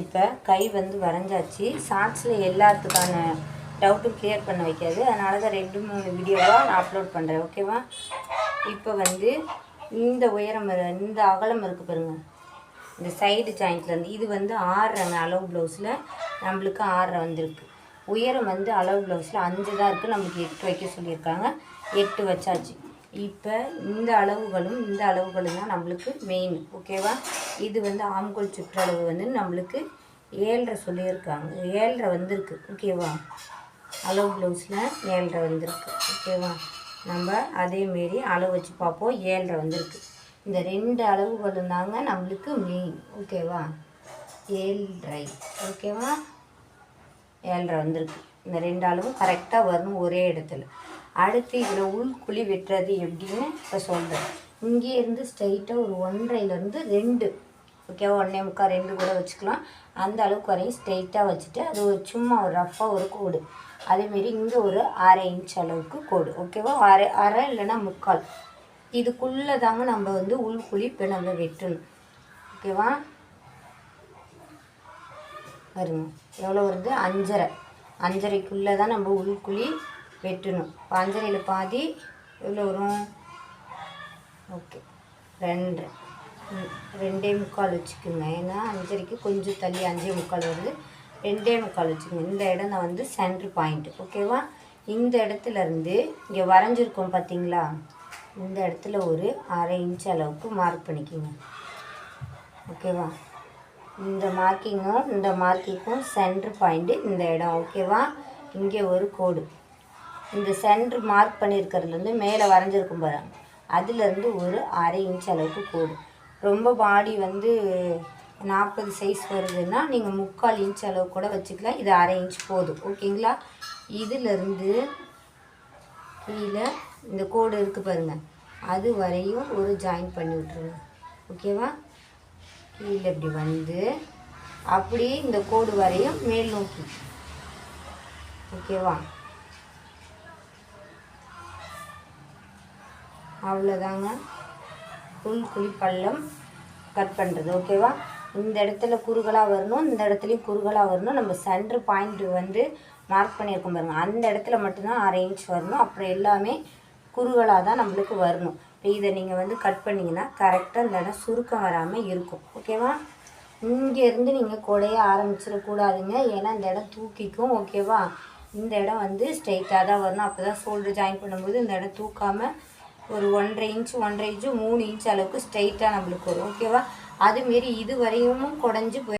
இப்போ கை வந்து வரைஞ்சாச்சு. ஷார்ட்ஸில் எல்லாத்துக்கான டவுட்டும் கிளியர் பண்ண வைக்காது. அதனால தான் ரெண்டு மூணு வீடியோவாக நான் அப்லோட் பண்ணுறேன் ஓகேவா இப்போ வந்து இந்த உயரம் இந்த அகலம் இருக்குது பாருங்க. இந்த சைடு ஜாயிண்ட்லேருந்து இது வந்து ஆறுறங்க அளவு ப்ளவுஸில் நம்மளுக்கு ஆறரை வந்திருக்கு. உயரம் வந்து அளவு ப்ளவுஸில் அஞ்சு தான் இருக்குது நம்மளுக்கு எட்டு வைக்க சொல்லியிருக்காங்க. எட்டு வச்சாச்சு. இப்போ இந்த அளவுகளும் இந்த அளவுகளும் தான் நம்மளுக்கு மெயின் ஓகேவா இது வந்து ஆம்கோல் சுற்றளவு வந்து நம்மளுக்கு ஏழரை சொல்லியிருக்காங்க. ஏழரை வந்திருக்கு. ஓகேவா அளவு ப்ளவுஸில் ஏழரை வந்திருக்கு. ஓகேவா நம்ம அதேமாரி அளவு வச்சு பார்ப்போம். ஏழரை வந்திருக்கு. இந்த ரெண்டு அளவுகளும் தாங்க நம்மளுக்கு மெயின் ஓகேவா ஏழரை. ஓகேவா ஏழரை வந்திருக்கு. இந்த ரெண்டு அளவும் கரெக்டாக வரணும் ஒரே இடத்துல. அடுத்து இதில் உள்குழி வெட்டுறது எப்படின்னு இப்போ சொல்கிறேன் இங்கேருந்து ஸ்ட்ரைட்டாக ஒரு ஒன்றரைலேருந்து ரெண்டு. ஓகேவா ஒன்றே முக்கால் ரெண்டு கூட வச்சுக்கலாம். அந்த அளவுக்கு வரையும் ஸ்ட்ரைட்டாக வச்சுட்டு அது ஒரு சும்மா ஒரு ரஃப்பாக ஒரு கோடு. அதேமாரி இங்கே ஒரு அரை இன்ச் அளவுக்கு கோடு. ஓகேவா அரை அரை இல்லைன்னா முக்கால். இதுக்குள்ளே தாங்க நம்ம வந்து உள்குழி இப்போ நம்ம வெட்டணும். ஓகேவா வருங்க எவ்வளோ வருது? அஞ்சரை. அஞ்சரைக்குள்ளே தான் நம்ம உள்குழி வெட்டணும். பஞ்சரையில் பாதி எவ்வளோ வரும்? ஓகே. ரெண்டு. ம், ரெண்டே முக்கால் வச்சுக்கோங்க. ஏன்னா அஞ்சரைக்கு கொஞ்சம் தள்ளி அஞ்சே முக்கால் வருது. ரெண்டே முக்கால் வச்சுக்கோங்க. இந்த இடம் தான் வந்து சென்ட்ரு பாயிண்ட் ஓகேவா இந்த இடத்துலருந்து இங்கே வரைஞ்சிருக்கோம் பார்த்தீங்களா இந்த இடத்துல ஒரு அரை இன்ச் அளவுக்கு மார்க் பண்ணிக்கோங்க. ஓகேவா இந்த மார்க்கிங்கும் இந்த மார்க்கிங்கும் சென்ட்ரு பாயிண்ட்டு இந்த இடம். ஓகேவா இங்கே ஒரு கோடு. இந்த சென்டர் மார்க் பண்ணியிருக்கிறதுலேருந்து மேலே வரைஞ்சிருக்கும் பாருங்க அதுலேருந்து ஒரு அரை இன்ச் அளவுக்கு கோடு ரொம்ப பாடி வந்து நாற்பது சைஸ் வருதுன்னா நீங்கள் முக்கால் இன்ச் அளவு கூட வச்சுக்கலாம். இது அரை இன்ச் போதும். ஓகேங்களா? இதுலேருந்து கீழே இந்த கோடு இருக்குது பாருங்கள் அது வரையும் ஒரு ஜாயின் பண்ணி விட்ருங்க ஓகேவா? கீழே இப்படி வந்து அப்படியே இந்த கோடு வரையும் மேல் நோக்கி. ஓகேவா? அவ்வளோதாங்க. புல் குழி பள்ளம் கட் பண்ணுறது ஓகேவா? இந்த இடத்துல குறுகலாக வரணும் இந்த இடத்துலையும் குறுகலாக வரணும். நம்ம சென்ட்ரு பாயிண்ட் வந்து மார்க் பண்ணியிருக்கோம் பாருங்க. அந்த இடத்துல மட்டும்தான் அரை இன்ச் வரணும். அப்புறம் எல்லாமே குறுகலாக தான் நம்மளுக்கு வரணும். இப்போ இதை நீங்கள் வந்து கட் பண்ணிங்கன்னா கரெக்டாக இந்த இடம் சுருக்கம் வராமல் இருக்கும். ஓகேவா? இங்கேருந்து நீங்கள் குடைய ஆரம்பிச்சிடக்கூடாதுங்க. ஏன்னா இந்த இடம் தூக்கிக்கும் ஓகேவா? இந்த இடம் வந்து ஸ்ட்ரைட்டாக தான் வரணும். அப்போ தான் ஷோல்டர் ஜாயின் பண்ணும்போது இந்த இடம் தூக்காமல் ஒரு ஒன்றரை இன்ச் ஒன்றரை இன்ச்சு மூணு இன்ச் அளவுக்கு ஸ்ட்ரைட்டாக நம்மளுக்கு வரும். ஓகேவா அதுமாரி இது வரையும் குடஞ்சி போய்